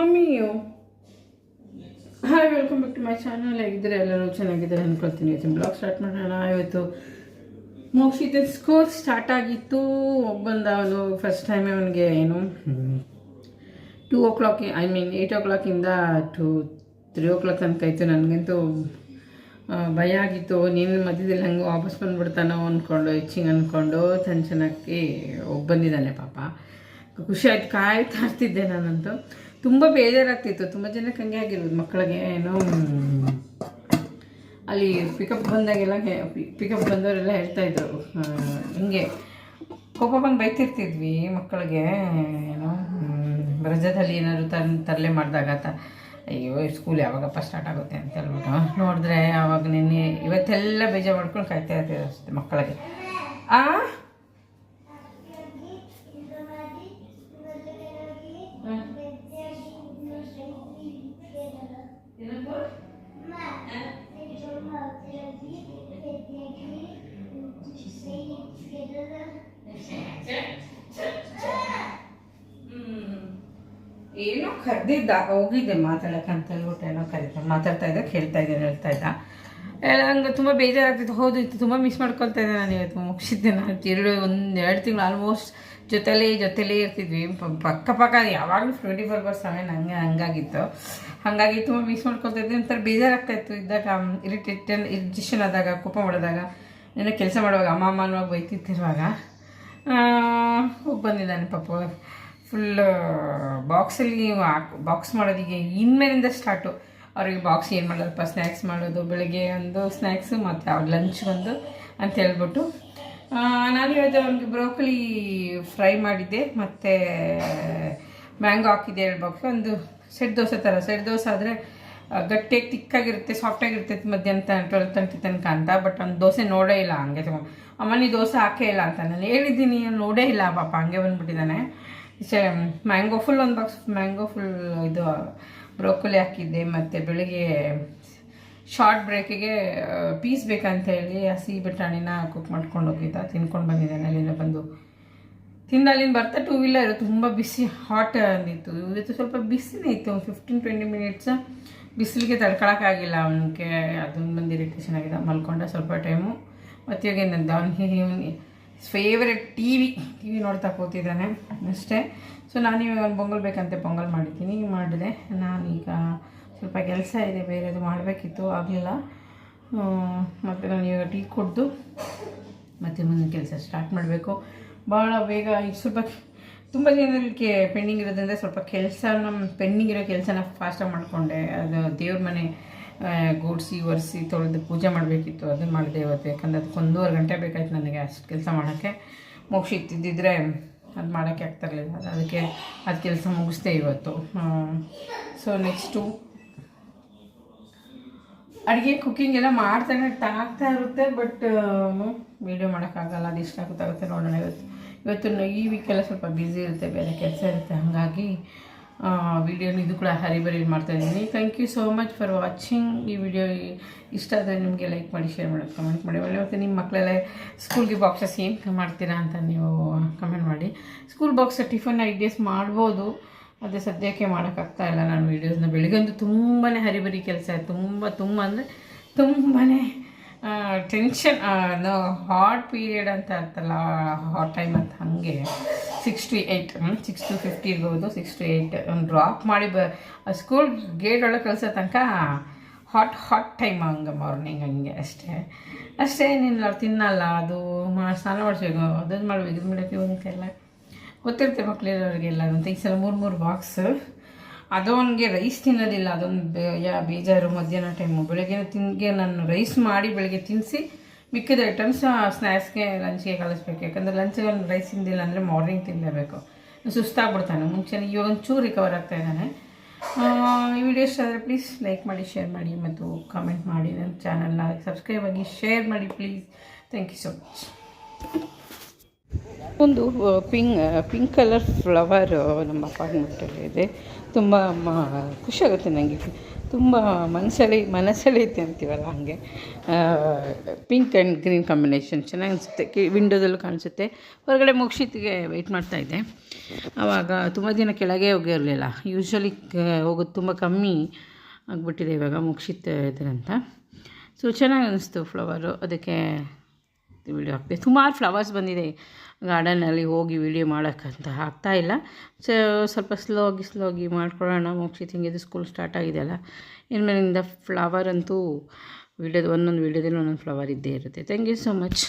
ಮಮ್ಮಿಯು hi welcome back to my channel ಆಗಿದ್ದರೆ ಎಲ್ಲರೂ ಚೆನ್ನಾಗಿದ್ದಾರೆ ಅಂದ್ಕೊಳ್ತೀನಿ ಇವತ್ತು ಬ್ಲಾಗ್ ಸ್ಟಾರ್ಟ್ ಮಾಡೋಣ. ಇವತ್ತು ಮೋಕ್ಷಿತ ಸ್ಕೂಲ್ ಸ್ಟಾರ್ಟ್ ಆಗಿತ್ತು. ಬಂದ ಅವನು ಫಸ್ಟ್ ಟೈಮ್ ಅವನಿಗೆ ಏನು two o'clock I mean eight ಓ ಕ್ಲಾಕಿಂದ ಟು ತ್ರೀ ಓ ಕ್ಲಾಕ್ ತನಕ ಇತ್ತು. ನನಗಂತೂ ಭಯ ಆಗಿತ್ತು. ನೀನು ಮಧ್ಯದಲ್ಲಿ ಹಂಗೆ ವಾಪಸ್ ಬಂದುಬಿಡ್ತಾನೋ ಅಂದ್ಕೊಂಡು ಹೆಚ್ಚಿಂಗ್ ಅಂದ್ಕೊಂಡು ಚೆನ್ನಾಗಿ ಹೋಗಿ ಬಂದಿದ್ದಾನೆ ಪಾಪ. ಖುಷಿ ಆಯ್ತು. ಕಾಯ್ತಾ ಇರ್ತಿದ್ದೆ ನಾನಂತೂ. ತುಂಬ ಬೇಜಾರಾಗ್ತಿತ್ತು. ತುಂಬ ಜನಕ್ಕೆ ಹಂಗೆ ಆಗಿರೋದು ಮಕ್ಕಳಿಗೆ. ಏನೋ ಅಲ್ಲಿ ಪಿಕಪ್ ಬಂದಾಗೆಲ್ಲ ಪಿಕಪ್ ಬಂದವರೆಲ್ಲ ಹೇಳ್ತಾ ಇದ್ರು. ಹಿಂಗೆ ಕೋಪ ಬಂದು ಬೈತಿರ್ತಿದ್ವಿ ಮಕ್ಕಳಿಗೆ. ಏನೋ ರಜದಲ್ಲಿ ಏನಾದ್ರು ತರ್ ತರಲೆ ಮಾಡಿದಾಗ ತ ಅಯ್ಯೋ ಸ್ಕೂಲ್ ಯಾವಾಗಪ್ಪ ಸ್ಟಾರ್ಟ್ ಆಗುತ್ತೆ ಅಂತ ಹೇಳ್ಬಿಟ್ಟು ನೋಡಿದ್ರೆ ಆವಾಗ ನಿನ್ನೆ ಇವತ್ತೆಲ್ಲ ಬೇಜಾರು ಮಾಡ್ಕೊಂಡು ಕಾಯ್ತಾ ಇರ್ತೀವಿ ಅಷ್ಟೇ ಮಕ್ಕಳಿಗೆ. ಆ ಏನೋ ಕರೆದಿದ್ದ ಹೋಗಿದ್ದೆ ಮಾತಾಡಕ್ಕೆ ಅಂತ ಹೇಳ್ಬಿಟ್ಟು ಏನೋ ಕರೀತ ಮಾತಾಡ್ತಾ ಇದ್ದ, ಕೇಳ್ತಾ ಇದ್ದೇನೆ ಹೇಳ್ತಾ ಇದ್ದ. ಹಂಗೆ ತುಂಬ ಬೇಜಾರಾಗ್ತಿತ್ತು ಹೌದು ಇತ್ತು ತುಂಬ ಮಿಸ್ ಮಾಡ್ಕೊಳ್ತಾ ಇದ್ದೆ ನಾನು ಇವತ್ತು ಮುಗಿಸಿದ್ದೆ ನಾನು ಎರಡು, ಒಂದು, ಎರಡು ತಿಂಗಳು ಆಲ್ಮೋಸ್ಟ್ ಜೊತೆಲೇ ಜೊತೆಲೇ ಇರ್ತಿದ್ವಿ. ಪಕ್ಕ ಪಕ್ಕ ಯಾವಾಗಲೂ ಟ್ವೆಂಟಿ ಫೋರ್ ಬರ್ ಸಮಯ ಹಂಗೆ, ಹಂಗಾಗಿತ್ತು. ಹಾಗಾಗಿ ತುಂಬ ಮಿಸ್ ಮಾಡ್ಕೊಳ್ತಾ ಇದ್ದೆ. ಒಂಥರ ಬೇಜಾರಾಗ್ತಾ ಇತ್ತು. ಇದ್ದಾಗ ಇರಿಟೇಟನ್ ಇರಿಟೇಷನ್ ಆದಾಗ, ಕೋಪ ಮಾಡಿದಾಗ. ಏನೋ ಕೆಲಸ ಮಾಡುವಾಗ ಅಮ್ಮ ಅಮ್ಮ ಅನ್ನುವಾಗ ಬೈತಿತ್ತಿರುವಾಗ ಹೋಗಿ ಬಂದಿದ್ದಾನೆ ಪಾಪ. ಫುಲ್ ಬಾಕ್ಸಲ್ಲಿ ಬಾಕ್ಸ್ ಮಾಡೋದಿಗೆ ಇನ್ಮೇಲಿಂದ ಸ್ಟಾರ್ಟು ಅವ್ರಿಗೆ ಬಾಕ್ಸ್ ಏನು ಮಾಡೋದಪ್ಪ ಸ್ನ್ಯಾಕ್ಸ್ ಮಾಡೋದು, ಬೆಳಗ್ಗೆ ಒಂದು ಸ್ನ್ಯಾಕ್ಸು ಮತ್ತು ಅವ್ರ ಲಂಚ್ ಒಂದು ಅಂತ ಹೇಳ್ಬಿಟ್ಟು ನಾನು ಹೇಳಿದೆ ಅವ್ರಿಗೆ ಬ್ರೋಕಲಿ ಫ್ರೈ ಮಾಡಿದ್ದೆ, ಮತ್ತು ಮ್ಯಾಂಗೋ ಹಾಕಿದ್ದೆ ಎರಡು ಒಂದು ಸೆಟ್ ದೋಸೆ ಥರ ಸೆಟ್ ದೋಸೆ ಆದರೆ ಗಟ್ಟಿಯಾಗಿ ತಿಕ್ಕಾಗಿರುತ್ತೆ ಸಾಫ್ಟಾಗಿರ್ತೈತೆ ಮಧ್ಯಾಹ್ನ ಟ್ವೆಲ್ ತರ್ಟಿ ತನಕ ಅಂತ ಬಟ್ ಅವ್ನು ದೋಸೆ ನೋಡೇ ಇಲ್ಲ ಹಂಗೆ ತಗೊಂಡು ಅಮ್ಮ, ನೀ ದೋಸೆ ಹಾಕೇ ಇಲ್ಲ ಅಂತ ನಾನು ಹೇಳಿದ್ದೀನಿ ನೋಡೇ ಇಲ್ಲ ಪಾಪ, ಹಂಗೆ ಬಂದ್ಬಿಟ್ಟಿದ್ದಾನೆ ಮ್ಯಾಂಗೋ ಫುಲ್ ಒಂದು ಬಾಕ್ಸ್ ಮ್ಯಾಂಗೋ ಫುಲ್ ಇದು ಬ್ರೋಕೊಲಿ ಹಾಕಿದ್ದೆ, ಮತ್ತು ಬೆಳಿಗ್ಗೆ ಶಾರ್ಟ್ ಬ್ರೇಕಿಗೆ ಪೀಸ್ ಬೇಕಂತ ಹೇಳಿ ಹಸಿ ಬಟಾಣಿನ ಕುಕ್ ಮಾಡ್ಕೊಂಡು ಹೋಗಿದ್ದ, ತಿನ್ಕೊಂಡು ಬಂದಿದ್ದಾನೆ ಅಲ್ಲಿಂದ ಬಂದು. ತಿಂದ ಅಲ್ಲಿಂದ ಬರ್ತಾ ಟೂ ವೀಲರ್ ತುಂಬ ಬಿಸಿ ಹಾಟ್ ಅಂದಿತ್ತು. ಇವತ್ತು ಸ್ವಲ್ಪ ಬಿಸಿನೇ ಇತ್ತು. ಫಿಫ್ಟೀನ್ ಟ್ವೆಂಟಿ ಮಿನಿಟ್ಸ್ ಬಿಸಿಲಿಗೆ ತಡ್ಕೊಳಕ್ಕಾಗಿಲ್ಲ ಅವನಿಗೆ ಅದೊಂದು ಬಂದು ಇರಿಟೇಷನ್ ಆಗಿದೆ. ಮಲ್ಕೊಂಡ ಸ್ವಲ್ಪ ಟೈಮು ಮತ್ತು ಇವಾಗ ಏನಂದ ಅವ್ನಿಗೆ favourite T V T V ನೋಡ್ತಾ ಕೂತಿದ್ದಾನೆ ಅಷ್ಟೇ. ಸೊ ನಾನು ಇವಾಗ ಒಂದು ಪೊಂಗಲ್ ಬೇಕಂತೆ ಪೊಂಗಲ್ ಮಾಡಿದ್ದೀನಿ. ಮಾಡಿದೆ. ನಾನೀಗ ಸ್ವಲ್ಪ ಕೆಲಸ ಇದೆ, ಬೇರೆದು ಮಾಡಬೇಕಿತ್ತು, ಆಗಲಿಲ್ಲ. ಮತ್ತು ನಾನು ಇವಾಗ ಟೀ ಕೊಡ್ದು ಮತ್ತು ಮುಂದಿನ ಕೆಲಸ ಸ್ಟಾರ್ಟ್ ಮಾಡಬೇಕು. ಭಾಳ ಬೇಗ ಸ್ವಲ್ಪ ತುಂಬ ಜನಕ್ಕೆ ಪೆಂಡಿಂಗ್ ಇರೋದ್ರಿಂದ ಸ್ವಲ್ಪ ಕೆಲಸನ ಪೆಂಡಿಂಗ್ ಇರೋ ಕೆಲಸನ ಫಾಸ್ಟಾಗಿ ಮಾಡಿಕೊಂಡೆ. ಅದು ದೇವ್ರ ಮನೆ ಗೂಡಿಸಿ, ಒರೆಸಿ ತೊಳೆದು ಪೂಜೆ ಮಾಡಬೇಕಿತ್ತು ಅದನ್ನು ಮಾಡಿದೆ ಇವತ್ತು. ಯಾಕಂದರೆ ಅದಕ್ಕೆ ಒಂದೂವರೆ ಗಂಟೆ ಬೇಕಾಯ್ತು ನನಗೆ ಅಷ್ಟು ಕೆಲಸ ಮಾಡೋಕ್ಕೆ. ಮೋಕ್ಷ ಇತ್ತಿದ್ದಿದ್ರೆ ಅದು ಮಾಡೋಕ್ಕೆ ಆಗ್ತಿರಲಿಲ್ಲ ಅದು ಅದಕ್ಕೆ ಅದು ಕೆಲಸ ಮುಗಿಸ್ದೆ ಇವತ್ತು. ಸೊ ನೆಕ್ಸ್ಟು ಅಡುಗೆ ಕುಕ್ಕಿಂಗ್ ಎಲ್ಲ ಮಾಡ್ತಾನೆ, ಆಗ್ತಾ ಇರುತ್ತೆ ಬಟ್ ವೀಡಿಯೋ ಮಾಡೋಕ್ಕಾಗಲ್ಲ, ಅದು ಇಷ್ಟ ಆಗುತ್ತಾಗುತ್ತೆ ನೋಡೋಣ ಇವತ್ತು. ಇವತ್ತು ಈ ವೀಕೆಲ್ಲ ಸ್ವಲ್ಪ ಬ್ಯುಸಿ ಇರುತ್ತೆ ಬೇರೆ ಕೆಲಸ ಇರುತ್ತೆ. ಹಾಗಾಗಿ ವಿಡಿಯೋನ ಇದು ಕೂಡ ಹರಿಬರಿ ಮಾಡ್ತಾ ಇದ್ದೀನಿ. Thank you so much for watching ಈ ವಿಡಿಯೋ ಇಷ್ಟ ಆದರೆ ನಿಮಗೆ ಲೈಕ್ ಮಾಡಿ ಶೇರ್ ಮಾಡಿ ಕಮೆಂಟ್ ಮಾಡಿ. ಒಳ್ಳೆ ಮತ್ತು ನಿಮ್ಮ ಮಕ್ಕಳೆಲ್ಲ ಸ್ಕೂಲ್ಗೆ ಬಾಕ್ಸಸ್ ಏನು ಮಾಡ್ತೀರಾ ಅಂತ ನೀವು ಕಮೆಂಟ್ ಮಾಡಿ. ಸ್ಕೂಲ್ ಬಾಕ್ಸ್ ಟಿಫನ್ ಐಡಿಯಾಸ್ ಮಾಡ್ಬೋದು. ಅದೇ ಸದ್ಯಕ್ಕೆ ಮಾಡೋಕ್ಕಾಗ್ತಾ ಇಲ್ಲ ನಾನು ವೀಡಿಯೋಸ್ನ ಬೆಳಿಗ್ಗೆಂದು ತುಂಬಾ ಹರಿಬರಿ ಕೆಲಸ, ತುಂಬ ತುಂಬ ಅಂದರೆ ತುಂಬಾ ಟೆನ್ಷನ್ ಹಾಟ್ ಪೀರಿಯಡ್ ಅಂತ ಇರ್ತಲ್ಲ ಹಾಟ್ ಟೈಮ್ ಅಂತ ಹಾಗೆ. Six to eight six to fifty ಇರ್ಬೋದು ಸಿಕ್ಸ್ ಟು ಏಯ್ಟ್ ಒಂದು ಡ್ರಾಪ್ ಮಾಡಿ ಬ ಸ್ಕೂಲ್ ಗೇಟ್ ಒಳಗೆ ಕಳ್ಸೋ ತನಕ ಹಾಟ್ ಹಾಟ್ ಟೈಮ್ ಹಂಗೆ ಮಾರ್ನಿಂಗ್ ಹಂಗೆ ಅಷ್ಟೇ. ಅಷ್ಟೇ ಏನಿಲ್ಲ, ತಿನ್ನಲ್ಲ, ಅದು ಮಾ, ಸ್ನಾನ ಮಾಡಿಸ್ಬೇಕು. ಅದನ್ನು ಮಾಡಬೇಕು ಇದು ಮಾಡಬೇಕು ಇವನ್ನೆಲ್ಲ ಗೊತ್ತಿರುತ್ತೆ ಮಕ್ಕಳಿರೋರಿಗೆಲ್ಲ ಅಂತ. ಈ ಸಲ ಮೂರು ಮೂರು ಬಾಕ್ಸ್ ಅದು ಅವನಿಗೆ ರೈಸ್ ತಿನ್ನೋದಿಲ್ಲ. ಅದೊಂದು ಬೇ, ಯಾ, ಬೇಜಾರು ಮಧ್ಯಾಹ್ನ ಟೈಮು ಬೆಳಗ್ಗೆ ತಿನ್ಗೆ ನಾನು ರೈಸ್ ಮಾಡಿ ಬೆಳಗ್ಗೆ ತಿನ್ನಿಸಿ ಮಿಕ್ಕಿದ ಐಟಮ್ಸ್ ಸ್ನ್ಯಾಕ್ಸ್ಗೆ ಲಂಚ್ಗೆ ಕಳಿಸ್ಬೇಕು. ಯಾಕಂದರೆ ಲಂಚ್ಗೆ ಅವ್ನು ರೈಸ್ ತಿಂದಿಲ್ಲ ಅಂದರೆ ಮಾರ್ನಿಂಗ್ ತಿನ್ನಲೇಬೇಕು ಸುಸ್ತಾಗ್ಬಿಡ್ತಾನೆ. ಮುಂಚೆನೇ ಇವಾಗ ಒಂಚೂರು ರಿಕವರ್ ಆಗ್ತಾ ಇದ್ದಾನೆ. ಈ ವಿಡಿಯೋ ಇಷ್ಟ ಆದರೆ ಪ್ಲೀಸ್ ಲೈಕ್ ಮಾಡಿ ಶೇರ್ ಮಾಡಿ ಮತ್ತು ಕಾಮೆಂಟ್ ಮಾಡಿ. ನನ್ನ ಚಾನಲ್ನ ಸಬ್ಸ್ಕ್ರೈಬ್ ಆಗಿ ಶೇರ್ ಮಾಡಿ please thank you so much ಒಂದು ಪಿಂಕ್ ಪಿಂಕ್ ಕಲರ್ ಫ್ಲವರ್ ನಮ್ಮ ಅಪಾರ್ಟ್ಮೆಂಟಲ್ಲಿ ಇದೆ. ತುಂಬ ಮ- ಖುಷಿಯಾಗುತ್ತೆ ನನಗೆ ತುಂಬ ಮನಸ್ಸಲ್ಲಿ ಮನಸ್ಸಲ್ಲೈತೆ ಅಂತೀವಲ್ಲ ಹಾಗೆ. ಪಿಂಕ್ ಆ್ಯಂಡ್ ಗ್ರೀನ್ ಕಾಂಬಿನೇಷನ್ ಚೆನ್ನಾಗಿ ಅನಿಸುತ್ತೆ ಕಿ ವಿಂಡೋದಲ್ಲೂ ಕಾಣಿಸುತ್ತೆ. ಹೊರಗಡೆ ಮುಗಿಸಿತ್ತಿಗೆ ವೆಯ್ಟ್ ಮಾಡ್ತಾಯಿದ್ದೆ ಆವಾಗ ತುಂಬ ದಿನ ಕೆಳಗೆ ಹೋಗಿರಲಿಲ್ಲ. ಯೂಶ್ವಲಿ ಹೋಗೋದು ತುಂಬ ಕಮ್ಮಿ ಆಗಿಬಿಟ್ಟಿದೆ ಇವಾಗ ಮುಗಿಸಿತ್ ಇದ್ರಂತ. ಸೊ ಚೆನ್ನಾಗಿ ಅನಿಸ್ತು ಫ್ಲವರು ಅದಕ್ಕೆ ವಿಡಿಯೋ ಹಾಕ್ತೀವಿ ಸುಮಾರು ಫ್ಲವರ್ಸ್ ಬಂದಿದೆ. ಗಾರ್ಡನಲ್ಲಿ ಹೋಗಿ ವಿಡಿಯೋ ಮಾಡೋಕ್ಕಂತ ಆಗ್ತಾ ಇಲ್ಲ. ಸೊ ಸ್ವಲ್ಪ ಸ್ಲೋ ಆಗಿ ಸ್ಲೋ ಆಗಿ ಮಾಡ್ಕೊಳ್ಳೋಣ ಮೋಕ್ಷಿತ್ ತಿಂಗಿದ್ದು ಸ್ಕೂಲ್ ಸ್ಟಾರ್ಟ್ ಆಗಿದೆಯಲ್ಲ ಇನ್ಮೇಲಿಂದ ಫ್ಲವರ್ ಅಂತೂ, ವೀಡಿಯೋದು ಒಂದೊಂದು ವೀಡಿಯೋದಲ್ಲಿ ಒಂದೊಂದು ಫ್ಲವರ್ ಇದ್ದೇ ಇರುತ್ತೆ. Thank you so much